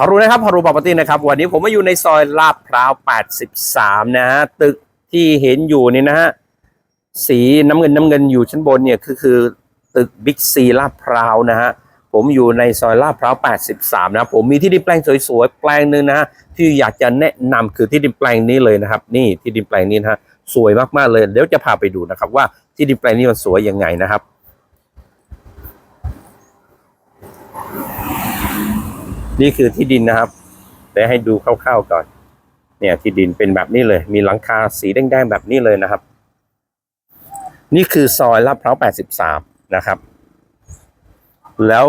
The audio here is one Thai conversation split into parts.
พารุนะครับพารุปาปตี้นะครับ วันนี้ผมมาอยู่ในซอยลาดพร้าว 83 นะฮะตึกที่เห็นอยู่นี่นะฮะสีน้ำเงินน้ำเงินอยู่ชั้นบนเนี่ยคือคือตึกบิ๊กซีลาดพร้าวนะฮะผมอยู่ในซอยลาดพร้าว 83 นะผมมีที่ดินแปลงสวยๆแปลงหนึ่งนะฮะที่อยากจะแนะนำคือที่ดินแปลงนี้เลยนะครับ นี่ที่ดินแปลงนี้นะฮะสวยมากๆเลยเดี๋ยวจะพาไปดูนะครับว่าที่ดินแปลงนี้มันสวยยังไงนะครับ นี่คือที่ดินนะครับ แต่ให้ดูคร่าวๆก่อน เนี่ยที่ดินเป็นแบบนี้เลย มีหลังคาสีแดงๆแบบนี้เลยนะครับ นี่คือซอยลาดพร้าว 83 นะครับ แล้ว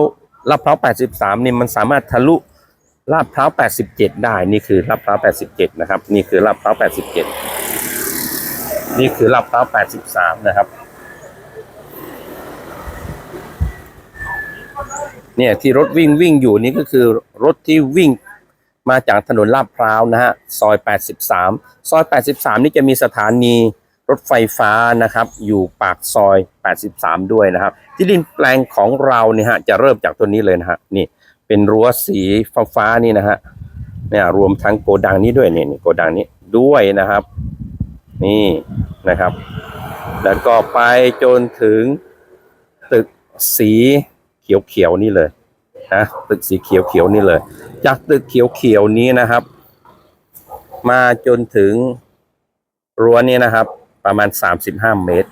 ลาดพร้าว 83 นี่มันสามารถทะลุลาดพร้าว 87 ได้ นี่คือลาดพร้าว 87 นะครับ นี่คือลาดพร้าว 87 นี่คือลาดพร้าว 83 นะครับ เนี่ยที่รถวิ่งวิ่งอยู่นี่ก็คือรถที่วิ่งมาจากถนนลาดพร้าวนะฮะซอย 83 ซอย 83 นี่จะมีสถานีรถไฟฟ้านะครับ อยู่ปากซอย 83 ด้วยนะครับ ที่ดินแปลงของเราเนี่ยฮะจะเริ่มจากตัวนี้เลยนะฮะนี่เป็นรั้วสีฟ้าฟ้านี่นะฮะเนี่ยรวมทั้งโกดังนี้ด้วยเนี่ยนี่โกดังนี้ด้วยนะครับ นี่นะครับ แล้วก็ไปจนถึงตึกสี เขียวๆนี่เลยนะตึกสีเขียวๆนี่เลย จากตึกเขียวๆนี้นะครับ มาจนถึงรั้วนี้นะครับ ประมาณ 35 เมตร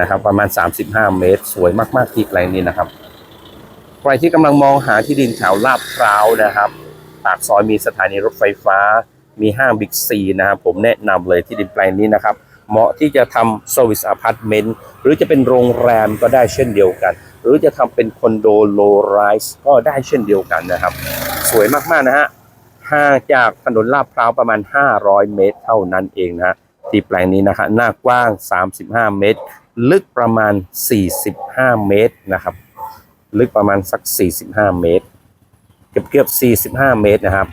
นะครับ ประมาณ 35 เมตร สวยมากๆที่แปลงนี้นะครับใครที่กำลังมองหาที่ดินแถวลาดพร้าวนะครับปากซอยมีสถานีรถไฟฟ้า มีห้างบิ๊กซีนะครับ ผมแนะนำเลยที่ดินแปลงนี้นะครับ เหมาะที่จะทำ service apartment หรือจะเป็นโรงแรมก็ได้เช่นเดียวกัน หรือจะทำเป็นคอนโดโลไรส์ก็ได้เช่นเดียวกันนะครับ สวยมากๆนะฮะห่างจากถนนลาดพร้าวประมาณ 500 เมตร เท่านั้นเองนะที่แปลงนี้นะฮะหน้ากว้าง 35 เมตร ลึกประมาณ 45 เมตรนะครับ ลึกประมาณสัก 45 เมตร เกือบเกือบ 45 เมตรนะครับ